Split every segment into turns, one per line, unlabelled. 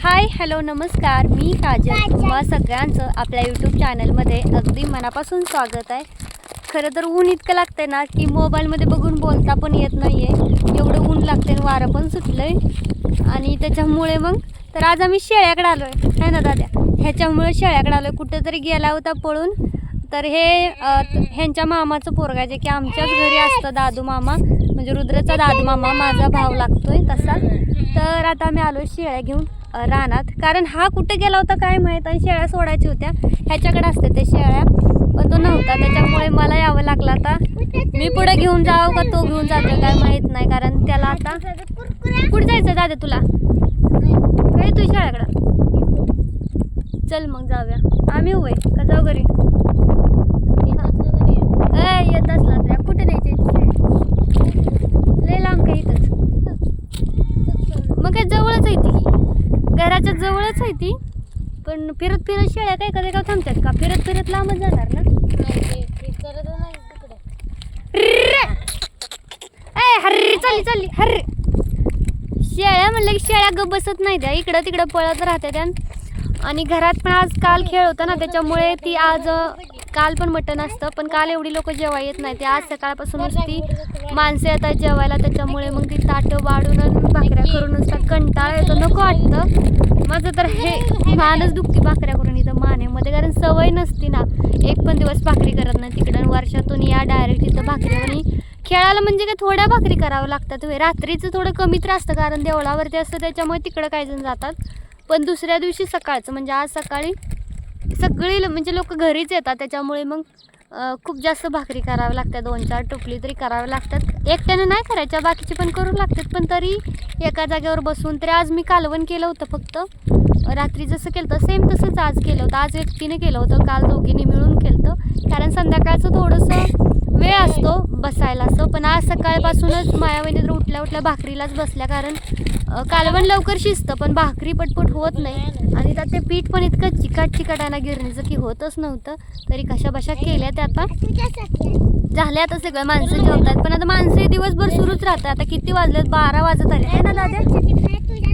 Hi hello नमस्कार. मी काजल. तुम्हा सगळ्यांचं आपल्या यूट्यूब चॅनलमध्ये अगदी मनापासून स्वागत आहे. खरं तर ऊन इतकं लागतंय ना की मोबाईलमध्ये बघून बोलता पण येत नाही आहे एवढं ऊन लागतंय आणि वारं पण सुटलं आहे आणि त्याच्यामुळे मग तर आज आम्ही शेळ्याकडे आलो आहे ना दाद्या? ह्याच्यामुळे शेळ्याकडे आलो आहे कुठेतरी गेला होता पळून. तर हे ह्यांच्या मामाचं पोरगा आहे जे की आमच्याच घरी असतं दादू मामा. म्हणजे रुद्रचा दादू मामा माझा भाव लागतोय तसा. तर आता आम्ही आलो शेळ्या घेऊन रानात. कारण हा कुठे गेला होता काय माहीत? आणि शेळ्या सोडायच्या होत्या. ह्याच्याकडे असते ते शेळ्या. पण तो नव्हता. त्याच्यामुळे मला यावं लागलं आता. मी पुढे घेऊन जावं का तो घेऊन जातो काय माहीत नाही. कारण त्याला आता कुठे जायचं दादा तुला? काय तू शाळेकडं चल मग जाऊया. आम्ही उभे का जाऊ घरी? ए येत असला तर कुठे न्यायचे लय लांब का इथंच? मग काय जवळच आहे ती. घराच्या जवळच आहे ती. पण फिरत फिरत शेळ्या काय कधी का थांबतात का? फिरत फिरत लांबच जाणार ना? ए हर्री चालली चालली हर्री. शेळ्या म्हणलं की शेळ्या ग बसत नाही त्या इकडं तिकडं पळत राहते त्या आणि घरात पण आज काल खेळ होता ना त्याच्यामुळे ती आज काल पण मटण असतं पण काल एवढी लोक जेवाय येत नाही. ते आज सकाळपासून ती माणसं येतात जेवायला त्याच्यामुळे मग ती ताटं वाढून भाकऱ्या करून नुसता कंटाळा येतो. नको वाटतं. माझं तर हे मानच दुखती भाकऱ्या करून इथं मानेमध्ये कारण सवय नसती ना. एक पण दिवस भाकरी करत नाही तिकडं वर्षातून या डायरेक्ट इथं भाकरी आणि खेळायला म्हणजे काय थोड्या भाकरी करावं लागतात रात्रीचं थोडं कमी त्रास असतं कारण देवळावरती असतं त्याच्यामुळे तिकडं काही जण जातात. पण दुसऱ्या दिवशी सकाळचं म्हणजे आज सकाळी सगळी ल- म्हणजे लोक घरीच येतात त्याच्यामुळे मग खूप जास्त भाकरी कराव्या लागतात दोन चार टोपली तरी कराव्या लागतात. एकट्यानं नाही करायच्या बाकीचे पण करू लागतात पण तरी एका जागेवर बसून तरी आज मी कालवण केलं होतं फक्त. रात्री जसं केलं होतं सेम तसंच आज केलं होतं आज एकटीने केलं होतं काल दोघींनी मिळून केलं होतं. कारण संध्याकाळचं थोडंसं वेळ असतो बसायला असं पण आज सकाळपासूनच माया तर उठल्या उठल्या भाकरीलाच बसल्या कारण कालवण लवकर शिजतं पण भाकरी पटपट होत नाही. आणि त्यात ते पीठ पण इतकं चिकाट चिकाटाना गिरणीचं की होतच नव्हतं. तरी कशा बशा केल्या त्या आता. झाले आता सगळं माणसं जेवतात. पण आता माणसं दिवसभर सुरूच राहतात. आता किती वाजलेत? बारा वाजत आले. आहे ना दादा?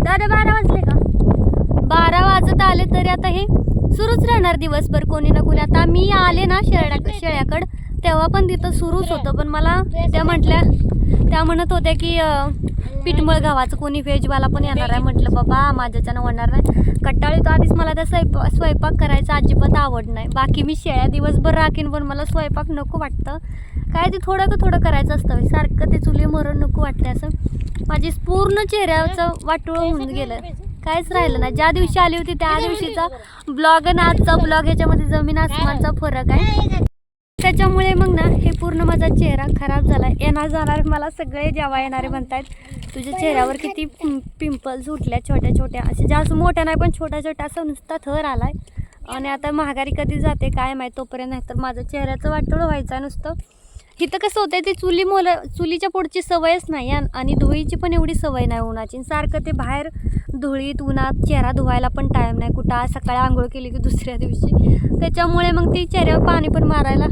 दादा बारा वाजले का? बारा वाजत आले तरी आता हे सुरूच राहणार दिवसभर कोणी ना कोणी. आता मी आले ना शेळ्या शेळ्याकडं. तेव्हा पण तिथं सुरूच होतं. पण मला त्या म्हटल्या त्या म्हणत होत्या की पिठमळ गावाचं कोणी व्हेजवाला पण येणार आहे. म्हटलं बाबा माझ्याच्यानं होणार नाही. कट्टाळी तर आधीच मला त्या स्वयंपाक स्वयंपाक करायचा अजिबात आवड नाही. बाकी मी शेळ्या दिवसभर राखीन पण मला स्वयंपाक नको वाटतं. काय ते थोडं का थोडं करायचं असतं. सारखं ते चुली मरण नको वाटते असं. माझी पूर्ण चेहऱ्याचं वाटोळं होऊन गेलं. काहीच राहिलं नाही. ज्या दिवशी आली होती त्या दिवशीचा ब्लॉग आणि आजचा ब्लॉग ह्याच्यामध्ये जमीन आसमानचा फरक आहे. त्याच्यामुळे मग ना हे पूर्ण माझा चेहरा खराब झाला. येणार जाणार मला सगळे जेव्हा येणारे म्हणतायत. तुझ्या चेहऱ्यावर किती पिंपल्स उठल्या छोट्या छोट्या. असे जास्त मोठ्या नाही पण छोट्या छोट्या असं नुसता थर आलाय. आणि आता महागारी कधी जाते काय माहीत तोपर्यंत नाही तर माझं चेहऱ्याचं वाटोळं व्हायचं आहे नुसतं. इथं कसं होतंय ते चुली मोल चुलीच्या पुढची सवयच नाही आणि- धुळीची पण एवढी सवय नाही उन्हाची. सारखं ते बाहेर धुळीत उन्हात चेहरा धुवायला पण टाईम नाही. कुठं सकाळी आंघोळ केली की दुसऱ्या दिवशी. त्याच्यामुळे मग ती चेहऱ्यावर पाणी पण मारायला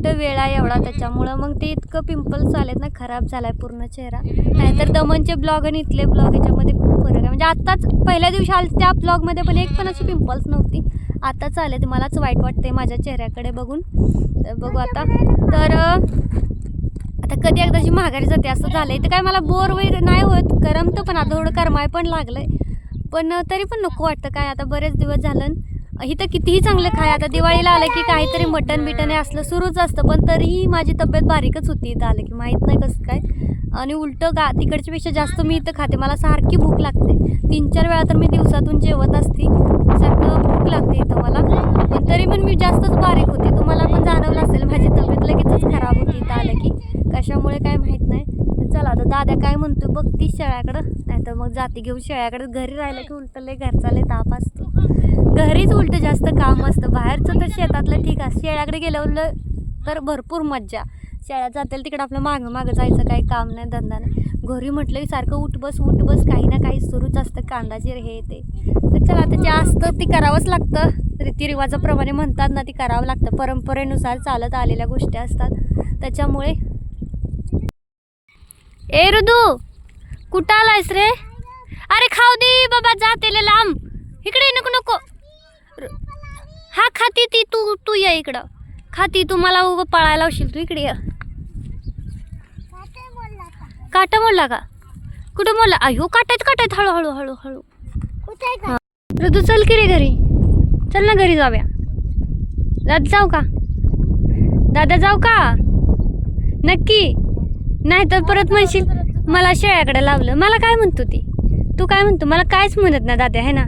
कुठं वेळ आहे एवढा त्याच्यामुळं. मग ते इतकं पिंपल्स आलेत ना खराब झालाय पूर्ण चेहरा. नाहीतर दमनचे ब्लॉग आणि इथले ब्लॉग याच्यामध्ये खूप फरक आहे. म्हणजे आत्ताच पहिल्या दिवशी आले त्या ब्लॉगमध्ये पण एक पण अशी पिंपल्स नव्हती. आताच आले ते मलाच वाईट वाटते माझ्या चेहऱ्याकडे बघून. तर बघू आता. तर आता कधी एकदाची माघारी जाते असं झालं आहे तर काय मला बोर वगैरे नाही होत करमतं पण. आता थोडं करमाय पण लागलं आहे पण तरी पण नको वाटतं काय. आता बरेच दिवस झालं इथं कितीही चांगलं खाय आता दिवाळीला आलं की काहीतरी मटण बिटन हे असलं सुरूच असतं पण तरीही माझी तब्येत बारीकच होती इथं आलं की माहीत नाही कसं काय. आणि उलटं गा तिकडच्यापेक्षा जास्त मी इथं खाते मला सारखी भूक लागते. तीन चार वेळा तर मी दिवसातून जेवत असते सारखं भूक लागते इथं मला. पण तरी पण मी जास्तच बारीक होते तुम्हाला पण जाणवलं असेल माझी तब्येत लगेचच खराब होती इथं आलं की. कशामुळे काय माहीत नाही. चला आता दादा काय म्हणतो बघ ती शेळ्याकडं. नाही तर मग जाती घेऊन शेळ्याकडे घरी राहिलं की उलटं लय घरचा लय ताप असतो. घरीच उलट जास्त काम असतं. बाहेरचं तर शेतातलं ठीक आहे. शेळ्याकडे गेलं तर भरपूर मज्जा. शेळ्या जातील तिकडे आपलं मागं मागं जायचं काही काम नाही धंदा नाही. घरी म्हटलं की सारखं उठ बस उठ बस काही ना काही सुरूच असतं कांदाचे हे ते. तर चला आता जास्त ती करावंच लागतं. रीतिरिवाजाप्रमाणे म्हणतात ना ती करावं लागतं. परंपरेनुसार चालत आलेल्या गोष्टी असतात. त्याच्यामुळे ए ऋदू कुठं आलायस रे? अरे खाऊ दे बाबा जातेले लांब. इकडे नको नको. हा खाती ती तू तू ये इकडं. खाती तू मला उभं पळायला लावशील तू इकडे ये. काटा मोडला का? कुठं मोडला? अयो काटायत काटायत हळू हळू हळू हळू. हा. ऋतू चल की रे घरी. चल ना घरी जाऊया. दादा जाऊ का? दादा जाऊ का? नक्की? नाही तर परत म्हणशील मला शेळ्याकडे लावलं. मला काय म्हणतो ती? तू काय म्हणतो? मला कायच म्हणत ना दादा आहे ना?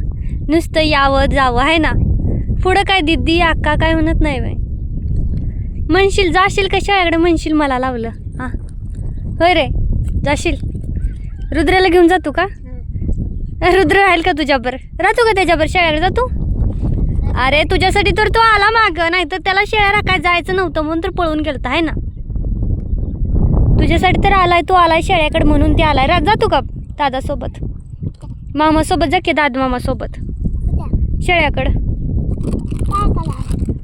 नुसतं यावं जावं आहे ना? पुढं काय दिदी अक्का काय म्हणत नाही बाई. म्हणशील जाशील का म्हणशील मला लावलं. हां. होय रे जाशील. रुद्राला घेऊन जातो का? रुद्र राहील का तुझ्याबर? राहतो का त्याच्यावर शेळ्याकडे जातो? अरे तुझ्यासाठी तर तो आला माग. नाही तर त्याला शेळ्या काय जायचं नव्हतं म्हणून तर पळून गेलता आहे ना? तुझ्यासाठी तर आलाय तू आलाय शेळ्याकडे म्हणून ते आलाय. रा जातो का दादासोबत? मामासोबत जा की दादा मामासोबत शेळ्याकडं.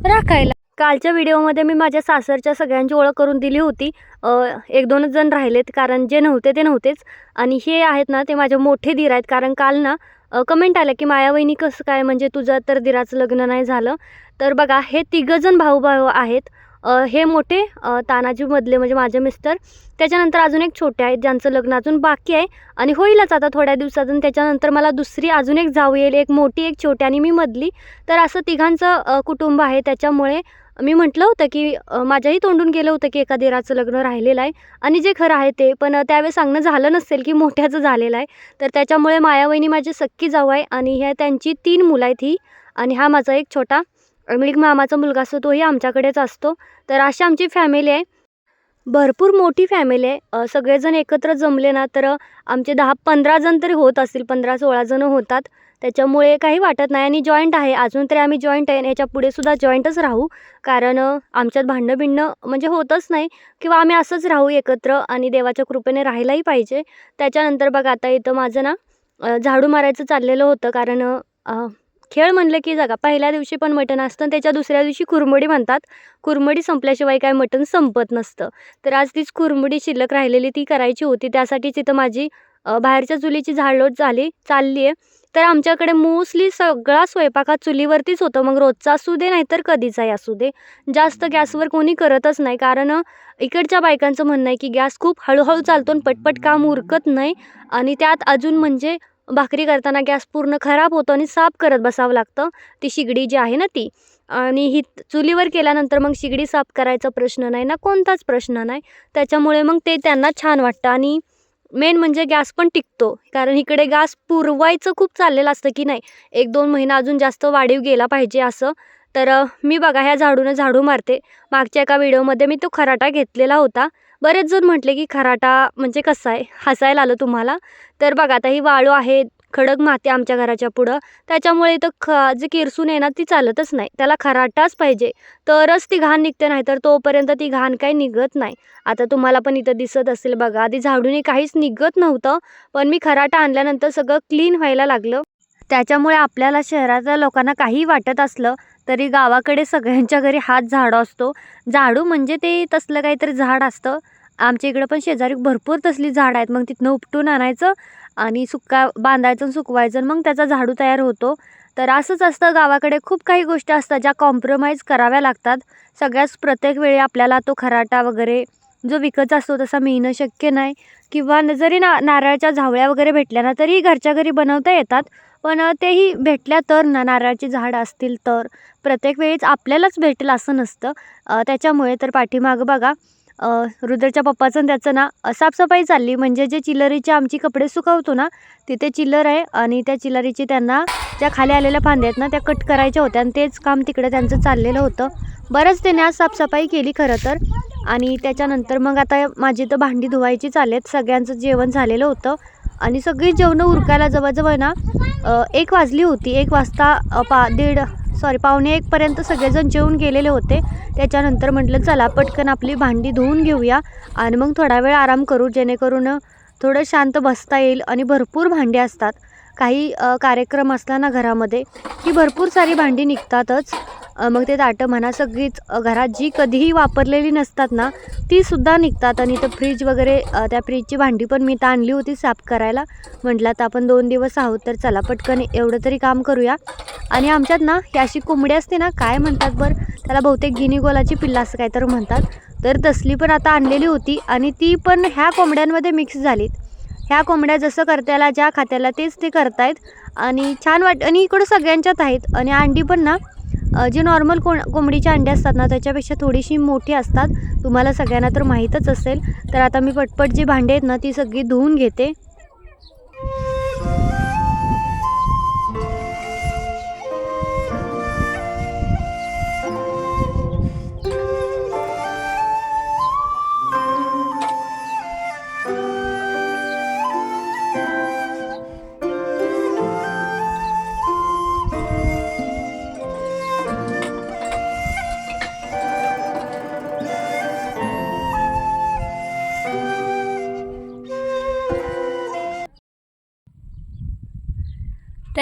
राखायला. कालच्या व्हिडिओमध्ये मी माझ्या सासरच्या सगळ्यांची ओळख करून दिली होती. एक दोनच जण राहिलेत कारण जे नव्हते ते नव्हतेच. आणि हे आहेत ना ते माझे मोठे दीर आहेत. कारण काल ना कमेंट आलं की माया वहिनी कसं काय म्हणजे तुझं तर दिराचं लग्न नाही झालं. तर बघा हे तिघंजण भाऊ भाऊ आहेत. हे मोठे तानाजीमधले म्हणजे माझे मिस्टर. त्याच्यानंतर अजून एक छोटे आहेत ज्यांचं लग्न अजून बाकी आहे. आणि होईलच आता थोड्या दिवसातून. त्याच्यानंतर मला दुसरी अजून एक जाऊ येईल एक मोठी एक छोटी आणि मी मधली. तर असं तिघांचं कुटुंब आहे. त्याच्यामुळे मी म्हटलं होतं की माझ्याही तोंडून गेलं होतं की एका दिराचं लग्न राहिलेलं आहे. आणि जे खरं आहे ते पण त्यावेळेस सांगणं झालं नसेल की मोठ्याचं झालेलं आहे. तर त्याच्यामुळे मायावहिनी माझी सक्की जाऊ आहे आणि ह्या त्यांची तीन मुलं आहेत ही. आणि हा माझा एक छोटा एक मामाचा मुलगा असतो तोही आमच्याकडेच असतो. तर अशी आमची फॅमिली आहे. भरपूर मोठी फॅमिली आहे. सगळेजण एकत्र जमले ना तर आमचे दहा पंधरा जण तरी होत असतील पंधरा सोळा जण होतात. त्याच्यामुळे काही वाटत नाही आणि जॉईंट आहे. अजून तरी आम्ही जॉईंट आहे आणि याच्यापुढे सुद्धा जॉईंटच राहू. कारण आमच्यात भांडणं बिणणं म्हणजे होतच नाही. किंवा आम्ही असंच राहू एकत्र आणि देवाच्या कृपेने राहायलाही पाहिजे. त्याच्यानंतर बघा आता इथं माझं ना झाडू मारायचं चाललेलं होतं. कारण खेळ म्हणलं की जागा पहिल्या दिवशी पण मटण असतं आणि त्याच्या दुसऱ्या दिवशी कुरमडी म्हणतात. कुरमडी संपल्याशिवाय काय मटण संपत नसतं. तर आज तीच कुरमडी शिल्लक राहिलेली ती करायची होती. त्यासाठीच इथं माझी बाहेरच्या चुलीची झाडलोट झाली चालली आहे तर आमच्याकडे मोस्टली सगळा स्वयंपाक हा चुलीवरतीच होतं. मग रोजचा असू दे नाहीतर कधीचाही असू दे. जास्त गॅसवर कोणी करतच नाही. कारण इकडच्या बायकांचं म्हणणं आहे की गॅस खूप हळूहळू चालतो आणि पटपट काम उरकत नाही. आणि त्यात अजून म्हणजे भाकरी करताना गॅस पूर्ण खराब होतो आणि साफ करत बसावं लागतं. ती शिगडी जी आहे ना ती. आणि ही चुलीवर केल्यानंतर मग शिगडी साफ करायचा प्रश्न नाही ना कोणताच प्रश्न नाही. त्याच्यामुळे मग ते त्यांना छान वाटतं. आणि मेन म्हणजे गॅस पण टिकतो. कारण इकडे गॅस पुरवायचं खूप चाललेलं असतं की नाही? एक दोन महिना अजून जास्त वाढीव गेला पाहिजे असं. तर मी बघा ह्या झाडूनं झाडू मारते. मागच्या एका व्हिडिओमध्ये मी तो खराटा घेतलेला होता. बरेच जण म्हटले की खराटा म्हणजे कसा आहे? हसायला आलं तुम्हाला? तर बघा आता ही वाळू आहे खडक माती आमच्या घराच्या पुढं. त्याच्यामुळे इथं ख जे किरसून आहे ना ती चालतच नाही. त्याला खराटाच पाहिजे. तरच ती घाण निघते नाही तर तोपर्यंत ती घाण काही निघत नाही. आता तुम्हाला पण इथं दिसत असेल बघा आधी झाडूने काहीच निघत नव्हतं. पण मी खराटा आणल्यानंतर सगळं क्लीन व्हायला लागलं. त्याच्यामुळे आपल्याला शहरातल्या लोकांना काही वाटत असलं तरी गावाकडे सगळ्यांच्या घरी हात झाडू असतो. झाडू म्हणजे ते तसलं काहीतरी झाड असतं. आमच्या इकडं पण शेजारी भरपूर तसली झाडं आहेत. मग तिथनं उपटून आणायचं आणि सुका बांधायचं आणि सुकवायचं आणि मग त्याचा झाडू तयार होतो. तर असंच असतं गावाकडे. खूप काही गोष्टी असतात ज्या कॉम्प्रोमाइज कराव्या लागतात. सगळ्याच प्रत्येक वेळी आपल्याला तो खराटा वगैरे जो विकत असतो तसा मिळणं शक्य नाही. किंवा न- जरी ना नारळाच्या झावळ्या वगैरे भेटल्या ना तरी घरच्या घरी बनवता येतात. पण तेही भेटल्या तर ना नारळाची झाडं असतील तर. प्रत्येक वेळीच आपल्यालाच भेटेल असं नसतं. त्याच्यामुळे तर पाठीमागं बघा रुद्रच्या पप्पाचं त्याचं ना साफसफाई चालली. म्हणजे जे चिलरीचे आमची कपडे सुकवतो ना तिथे चिल्लर आहे आणि त्या चिलरीची त्यांना ज्या खाली आलेल्या फांद्या आहेत ना त्या कट करायच्या होत्या आणि तेच काम तिकडे त्यांचं चाललेलं होतं. बरंच त्याने आज साफसफाई केली खरं तर. आणि त्याच्यानंतर मग आता माझी तर भांडी धुवायची चालेत सगळ्यांचं जेवण झालेलं होतं. आणि सगळी जेवणं उरकायला जवळजवळ ना एक वाजली होती. एक वाजता पा दीड सॉरी पावणे एकपर्यंत सगळेजण जेवून गेलेले होते. त्याच्यानंतर म्हटलं चला पटकन आपली भांडी धुवून घेऊया आणि मग थोडा वेळ आराम करू जेणेकरून थोडं शांत बसता येईल आणि भरपूर भांडी असतात. काही कार्यक्रम असला ना घरामध्ये की भरपूर सारी भांडी निघतातच. मग ते ताटं म्हणा सगळीच घरात जी कधीही वापरलेली नसतात ना ती सुद्धा निघतात. आणि तर फ्रीज वगैरे त्या फ्रीजची भांडी पण मी तर आणली होती साफ करायला. म्हटलं आता आपण दोन दिवस आहोत तर चला पटकन एवढं तरी काम करूया. आणि आमच्यात ना ही अशी कोंबडी असते ना काय म्हणतात बरं त्याला बहुतेक गिनी गोलाची पिल्ला असं काय तर म्हणतात. तर तसली पण आता आणलेली होती आणि ती पण ह्या कोंबड्यांमध्ये मिक्स झालीत. ह्या कोंबड्या जसं करत्याला ज्या खात्याला तेच ते करतायत. आणि छान वाट आणि इकडं सगळ्यांच्यात आहेत. आणि अंडी पण ना जे नॉर्मल कोण कोंबडीचे अंडे असतात ना त्याच्यापेक्षा थोडीशी मोठी असतात. तुम्हाला सगळ्यांना तर माहीतच असेल. तर आता मी पटपट जी भांडी आहेत ना ती सगळी धुवून घेते.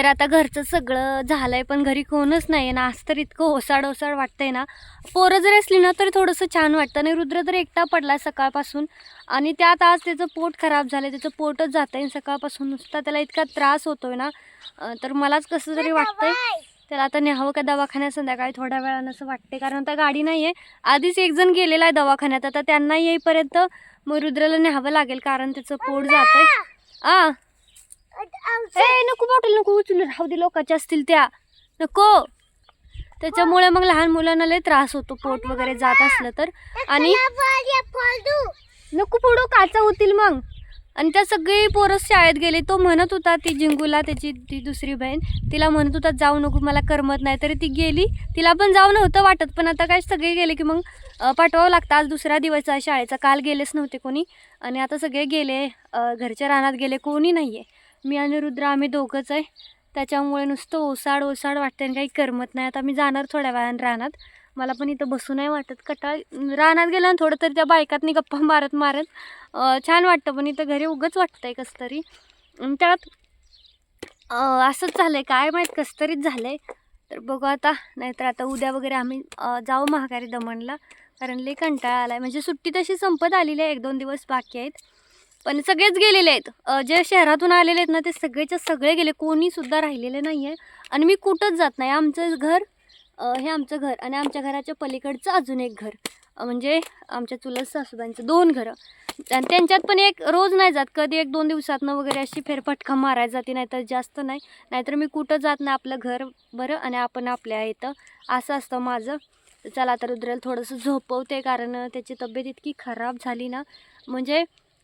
आता घरचं सगळं झालंय पण घरी कोणच नाही ना. आज तर इतकं ओसाड ओसाड वाटतंय ना. पोरं जरी असली ना तरी थोडंसं छान वाटतं. आणि रुद्र तर एकटा पडला सकाळपासून. आणि त्यात आज त्याचं पोट खराब झालं त्याचं पोटच जातं आहे सकाळपासून नुसता त्याला इतका त्रास होतोय ना. तर मलाच कसं तरी वाटतंय. त्याला आता न्यावं का दवाखान्यात संध्याकाळी थोड्या वेळानं असं वाटते कारण आता गाडी नाही आहे आधीच एक जण गेलेला आहे दवाखान्यात. आता त्यांना येईपर्यंत मग रुद्राला न्यावं लागेल. कारण त्याचं पोट जातं आ ए नको बॉटल नको उचलून. राहू दे लोकांच्या असतील त्या. नको. त्याच्यामुळे मग लहान मुलांना लय त्रास होतो पोट वगैरे जात असलं तर. आणि नको पुढं काचा होतील मग. आणि त्या सगळी पोरं शाळेत गेले तो म्हणत होता ती जिंगूला त्याची ती दुसरी बहीण तिला म्हणत होता जाऊ नको मला करमत नाही. तरी ती गेली. तिला पण जाऊ नव्हतं वाटत पण आता काय सगळे गेले की मग पाठवावं लागतं. आज दुसरा दिवस आहे शाळेचा काल गेलेच नव्हते कोणी. आणि आता सगळे गेले घरच्या रानात गेले कोणी नाही आहे मी आणि रुद्र आम्ही दोघंच आहे. त्याच्यामुळे नुसतं ओसाड ओसाड वाटतं आणि काही करमत नाही. आता मी जाणार थोड्या वेळानं रानात. मला पण इथं बसू नाही वाटत. कटाळ रानात गेलं ना थोडं तरी त्या बायकातनी गप्पा मारत मारत छान वाटतं. पण इथं घरी उगंच वाटतंय कसं तरी त्यात असंच झालं आहे काय माहीत कसं तरीच आहे तर बघू आता. नाहीतर आता उद्या वगैरे आम्ही जाऊ महागारी दमणला. कारण लई कंटाळा आला आहे म्हणजे सुट्टी तशी संपत आलेली आहे. एक दोन दिवस बाकी आहेत. पण सगळेच गेलेले आहेत. जे शहरातून आलेले आहेत ना ते सगळेच्या सगळे गेले. कोणीसुद्धा राहिलेले नाही आहे आणि मी कुठंच जात नाही. आमचं घर हे आमचं घर आणि आमच्या घराच्या पलीकडचं अजून एक घर. म्हणजे आमच्या चुलत सासूबाईंचं दोन घरं. आणि त्यांच्यात पण एक रोज नाही जात. कधी एक दोन दिवसातनं वगैरे अशी फेरफटका मारायला जाते नाहीतर जास्त नाही. नाहीतर मी कुठं जात नाही. आपलं घर बरं आणि आपण आपल्या इथं. असं असतं माझं. चला आता रुद्राला थोडंसं झोपवते कारण त्याची तब्येत इतकी खराब झाली ना. म्हणजे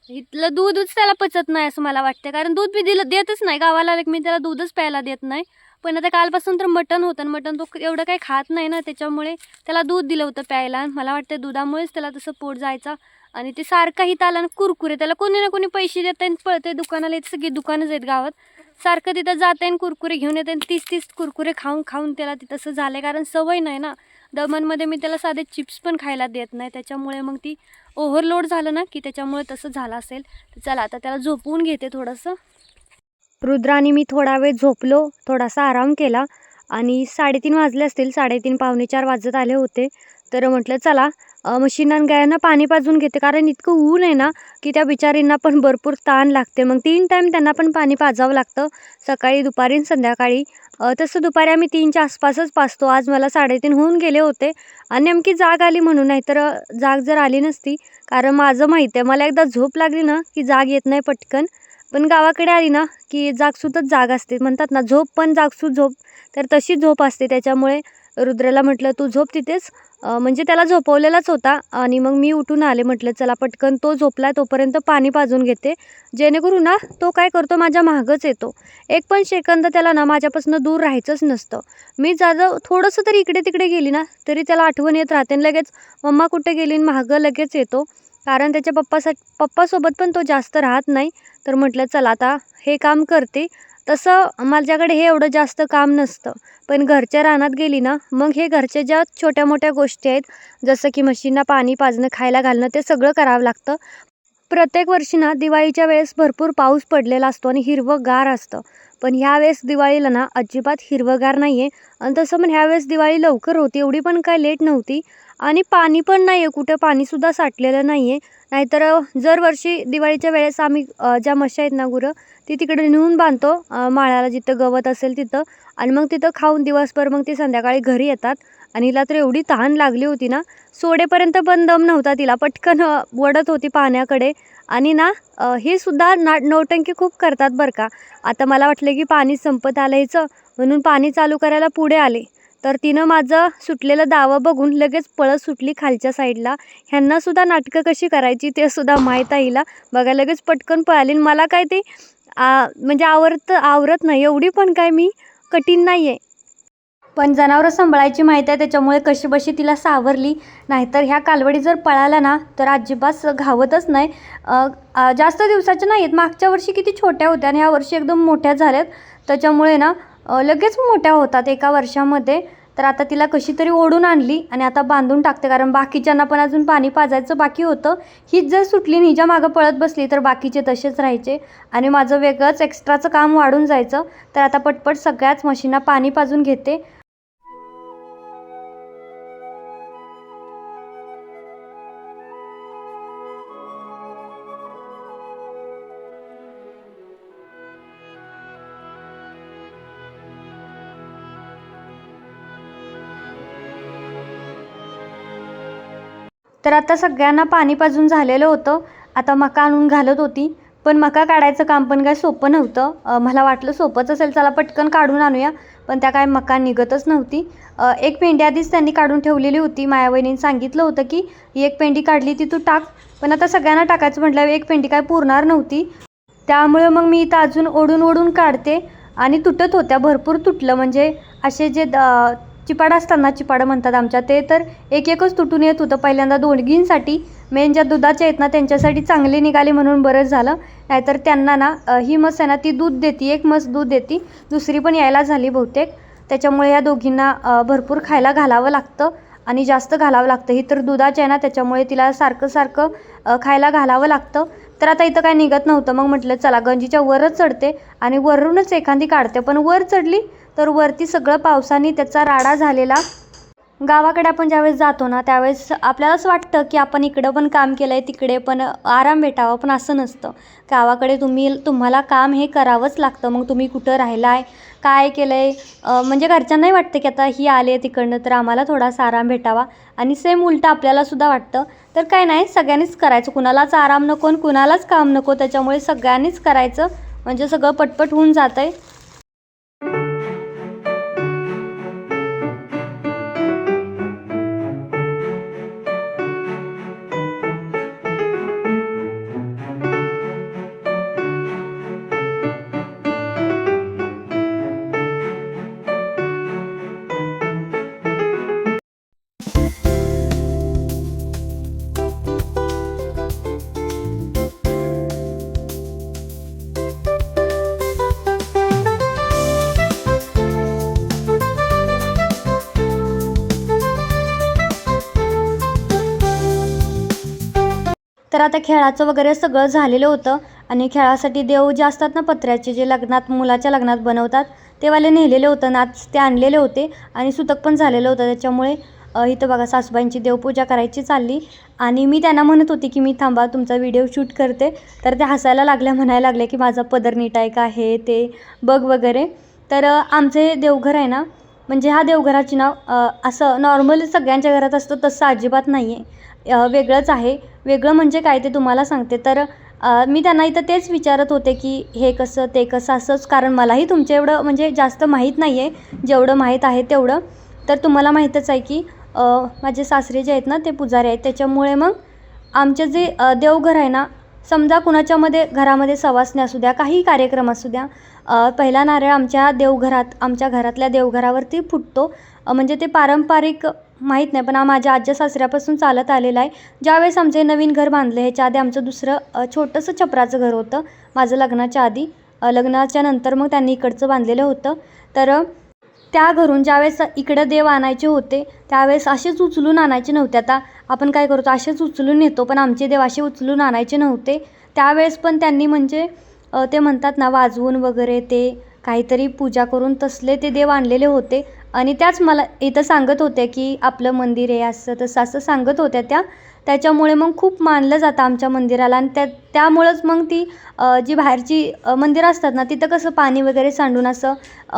इथलं दूधच त्याला पचत नाही असं मला वाटतं कारण दूध मी दिलं देतच नाही. गावाला आलं की मी त्याला दूधच प्यायला देत नाही. पण आता कालपासून तर मटण होतं आणि मटण तो एवढं काही खात नाही ना त्याच्यामुळे त्याला दूध दिलं होतं प्यायला. मला वाटतं दुधामुळेच त्याला तसं पोट जायचं. आणि ते सारखं हिथं आलं कुरकुरे त्याला कोणी ना कोणी पैसे देत आणि पळते दुकानाला. येत सगळी दुकानच आहेत गावात. सारखं तिथं जात आणि कुरकुरे घेऊन येते आणि तीस तीस कुरकुरे खाऊन खाऊन त्याला ते तसं झालं आहे कारण सवय नाही ना. दमनमध्ये मी त्याला साधे चिप्स पण खायला देत नाही. त्याच्यामुळे मग ती ओव्हरलोड झालं ना की त्याच्यामुळे तसं झालं असेल. तर चला आता त्याला झोपवून घेते थोडंसं. रुद्राने मी थोडा वेळ झोपलो थोडासा आराम केला. आणि साडेतीन वाजले असतील साडेतीन पावणे चार वाजत आले होते. तर म्हटलं चला अ, आणि गायांना पाणी पाजून घेते. कारण इतकं ऊन आहे ना की त्या बिचारींना पण भरपूर ताण लागते. मग तीन टाईम त्यांना पण पाणी पाजावं लागतं. सकाळी दुपारी आणि संध्याकाळी. तसं दुपारी आम्ही तीनच्या आसपासच पाजतो. आज मला साडेतीन होऊन गेले होते. आणि नेमकी जाग आली म्हणून. नाही तर जाग जर आली नसती. कारण माझं माहीत आहे. मला एकदा झोप लागली ना की जाग येत नाही पटकन. पण गावाकडे आली ना की जागसूतच जाग असते. म्हणतात ना झोप पण जागसूत झोप. तर तशी झोप असते. त्याच्यामुळे रुद्राला म्हटलं तू झोप तिथेच. म्हणजे त्याला झोपवलेलाच होता आणि मग मी उठून आले म्हटलं चला पटकन. तो झोपला तोपर्यंत पाणी पाजून घेते. जेणेकरून ना तो काय करतो माझ्या मागच येतो. एक पण सेकंद त्याला ना माझ्यापासून दूर राहायचंच नसतं. मी जाजं थोडंसं तरी इकडे तिकडे गेली ना तरी त्याला आठवण येत राहते आणि लगेच मम्मा कुठे गेली? आणि मागं लगेच येतो. कारण त्याच्या पप्पासाठी पप्पासोबत पण तो जास्त राहत नाही. तर म्हटलं चला आता हे काम करते. तसं माझ्याकडे हे एवढं जास्त काम नसतं. पण घरच्या रानात गेली ना मग हे घरच्या ज्या छोट्या मोठ्या गोष्टी आहेत जसं की म्हशींना पाणी पाजणं खायला घालणं ते सगळं करावं लागतं. प्रत्येक वर्षी ना दिवाळीच्या वेळेस भरपूर पाऊस पडलेला असतो आणि हिरवं गार असतं. पण ह्यावेळेस दिवाळीला ना अजिबात हिरवंगार नाही आहे आणि तसं पण ह्यावेळेस दिवाळी लवकर होती एवढी पण काय लेट नव्हती. आणि पाणी पण नाही आहे कुठं पाणीसुद्धा साठलेलं नाही आहे नाहीतर दरवर्षी दिवाळीच्या वेळेस आम्ही ज्या म्हशी आहेत ना गुरं ती तिकडे नेऊन बांधतो माळ्याला जिथं गवत असेल तिथं. आणि मग तिथं खाऊन दिवसभर मग ती संध्याकाळी घरी येतात. आणि हिला तर एवढी तहान लागली होती ना सोडेपर्यंत पण दम नव्हता तिला पटकन वडत होती पाण्याकडे. आणि ना हे सुद्धा ना नौटंकी खूप करतात बरं का. आता मला वाटलं की पाणी संपत आलं हिचं म्हणून पाणी चालू करायला पुढे आले. तर तिनं माझं सुटलेलं दावं बघून लगेच पळत सुटली खालच्या साईडला. ह्यांनासुद्धा नाटकं कशी करायची ते सुद्धा माहीत आहे हिला बघा लगेच पटकन पळाली. मला काय ते आ, म्हणजे आवरत आवरत नाही. एवढी पण काय मी कठीण नाही आहे पण जनावरं सांभाळायची माहीत आहे त्याच्यामुळे कशी बशी तिला सावरली. नाहीतर ह्या कालवडी जर पळाल्या ना तर अजिबात घावतच नाही. जास्त दिवसाच्या नाही आहेत मागच्या वर्षी किती छोट्या होत्या आणि ह्या वर्षी एकदम मोठ्या झाल्यात. त्याच्यामुळे ना लगेच मोठ्या होतात एका वर्षामध्ये. तर आता तिला कशी तरी ओढून आणली आणि आता बांधून टाकते. कारण बाकीच्यांना पण अजून पाणी पाजायचं बाकी होतं. हीच जर सुटली आणि हिच्या मागं पळत बसली तर बाकीचे तसेच राहायचे. आणि माझं वेगळंच एक्स्ट्राचं काम वाढून जायचं. तर आता पटपट सगळ्याच मशीनना पाणी पाजून घेते. तर आता सगळ्यांना पाणी पाजून झालेलं होतं. आता मका आणून घालत होती. पण मका काढायचं काम पण काय सोपं नव्हतं. मला वाटलं सोपंच असेल चला पटकन काढून आणूया. पण त्या काय मका निघतच नव्हती. एक पेंडी आधीच त्यांनी काढून ठेवलेली होती. माया वहिनीने सांगितलं होतं की ही एक पेंडी काढली ती तू टाक. पण आता सगळ्यांना टाकायचं म्हटल्यावर एक पेंडी काय पुरणार नव्हती. त्यामुळे मग मी इथं अजून ओढून ओढून काढते. आणि तुटत होत्या. भरपूर तुटलं. म्हणजे असे जे द चिपाड असताना चिपाडं म्हणतात आमच्या. ते तर एक एकच तुटून येत होतं. पहिल्यांदा दोघींसाठी मेन ज्या दुधाच्या आहेत ना त्यांच्यासाठी चांगली निघाली म्हणून बरंच झालं. नाहीतर त्यांना ना ही मस आहे ना ती दूध देती एक मस दूध देती. दुसरी पण यायला झाली बहुतेक. त्याच्यामुळे या दोघींना भरपूर खायला घालावं लागतं आणि जास्त घालावं लागतं. ही तर दुधाची आहे ना त्याच्यामुळे तिला सारखं सारखं खायला घालावं लागतं. तर आता इथं काय निघत नव्हतं. मग म्हटलं चला गंजीच्या वरच चढते आणि वरूनच एखादी काढते. पण वर चढली तर वरती सगळं पावसाने त्याचा राडा झालेला. गावाकडे आपण ज्यावेळेस जातो ना त्यावेळेस आपल्याला असं वाटतं की आपण इकडं पण काम केलं आहे तिकडे पण आराम भेटावा पण असं नसतं. गावाकडे तुम्ही तुम्हाला काम हे करावंच लागतं. मग तुम्ही कुठं राहिला आहे काय केलं आहे म्हणजे घरच्यांनाही वाटतं की आता ही आले तिकडनं तर आम्हाला थोडासा आराम भेटावा. आणि सेम उलटं आपल्यालासुद्धा वाटतं. तर काय नाही सगळ्यांनीच करायचं. कुणालाच आराम नको आणि कुणालाच काम नको त्याच्यामुळे सगळ्यांनीच करायचं. म्हणजे सगळं पटपट होऊन जातं आहे तर आता खेळाचं वगैरे सगळं झालेलं होतं आणि खेळासाठी देव जे असतात ना पत्र्याचे जे लग्नात मुलाच्या लग्नात बनवतात ते वाले नेलेले होतं नाच ते आणलेले होते आणि सुतक पण झालेलं होतं. त्याच्यामुळे इथं बघा सासूबाईंची देवपूजा करायची चालली आणि मी त्यांना म्हणत होती की मी थांबा तुमचा व्हिडिओ शूट करते. तर त्या हसायला लागल्या म्हणायला लागल्या की माझा पदर नीट आहे का हे ते बघ वगैरे. तर आमचे देवघर आहे ना म्हणजे हा देवघराची नाव असं नॉर्मली सगळ्यांच्या घरात असतं तसं अजिबात नाही आहे वेगळंच आहे. वेगळं म्हणजे काय ते तुम्हाला सांगते. तर मी त्यांना इथं तेच विचारत होते की हे कसं ते कसं असंच कारण मलाही तुमच्या एवढं म्हणजे जास्त माहीत नाही आहे जेवढं माहीत आहे तेवढं. तर तुम्हाला माहीतच आहे की माझे सासरे जे आहेत ना ते पुजारी आहेत. त्याच्यामुळे मग आमचे जे देवघर आहे ना समजा कुणाच्यामध्ये घरामध्ये सवासणी असू द्या काही कार्यक्रम असू द्या पहिला नारळ आमच्या देवघरात आमच्या घरातल्या देवघरावरती फुटतो. म्हणजे ते पारंपरिक माहीत नाही पण हा माझ्या आज्या सासऱ्यापासून चालत आलेलं आहे. ज्यावेळेस आमचे नवीन घर बांधले ह्याच्या आधी आमचं दुसरं छोटंसं छपराचं घर होतं माझं लग्नाच्या आधी. लग्नाच्या नंतर मग त्यांनी इकडचं बांधलेलं होतं. तर त्या घरून ज्यावेळेस इकडं देव आणायचे होते त्यावेळेस असेच उचलून आणायचे नव्हते. आता आपण काय करतो असेच उचलून नेतो पण आमचे देव असे उचलून आणायचे नव्हते. त्यावेळेस पण त्यांनी म्हणजे ते म्हणतात ना वाजवून वगैरे ते काहीतरी पूजा करून तसले ते देव आणलेले होते. आणि त्याच मला इथं सांगत होत्या की आपलं मंदिर आहे असं तसं असं सांगत होत्या त्या. त्याच्यामुळे मग खूप मानलं जातं आमच्या मंदिराला. आणि त्या त्यामुळंच मग ती जी बाहेरची मंदिरं असतात ना तिथं कसं पाणी वगैरे सांडून असं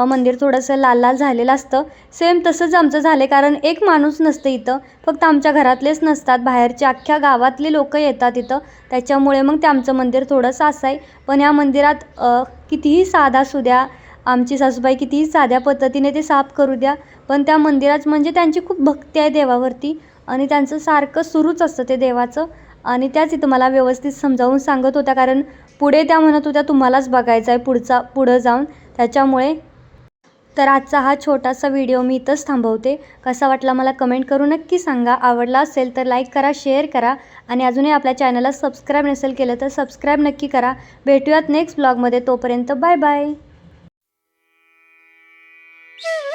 मंदिर थोडंसं लाल लाल झालेलं असतं. सेम तसंच आमचं झालं आहे कारण एक माणूस नसतं इथं. फक्त आमच्या घरातलेच नसतात. बाहेरचे अख्ख्या गावातले लोक येतात इथं. त्याच्यामुळे मग ते आमचं मंदिर थोडंसं असं आहे. पण या मंदिरात कितीही साधा असू द्या आमची सासूबाई कितीही साध्या पद्धतीने ते साफ करू द्या पण त्या मंदिरात म्हणजे त्यांची खूप भक्ती आहे देवावरती आणि त्यांचं सारखं सुरूच असतं ते देवाचं. आणि त्याच इथं मला व्यवस्थित समजावून सांगत होत्या कारण पुढे त्या म्हणत होत्या तुम्हालाच बघायचं आहे पुढचा पुढं जाऊन. त्याच्यामुळे तर आजचा हा छोटासा व्हिडिओ मी इथंच थांबवते. कसा वाटला मला कमेंट करून नक्की सांगा. आवडला असेल तर लाईक करा शेअर करा आणि अजूनही आपल्या चॅनलला सबस्क्राईब नसेल केलं तर सबस्क्राईब नक्की करा. भेटूयात नेक्स्ट ब्लॉगमध्ये. तोपर्यंत बाय बाय. Yeah.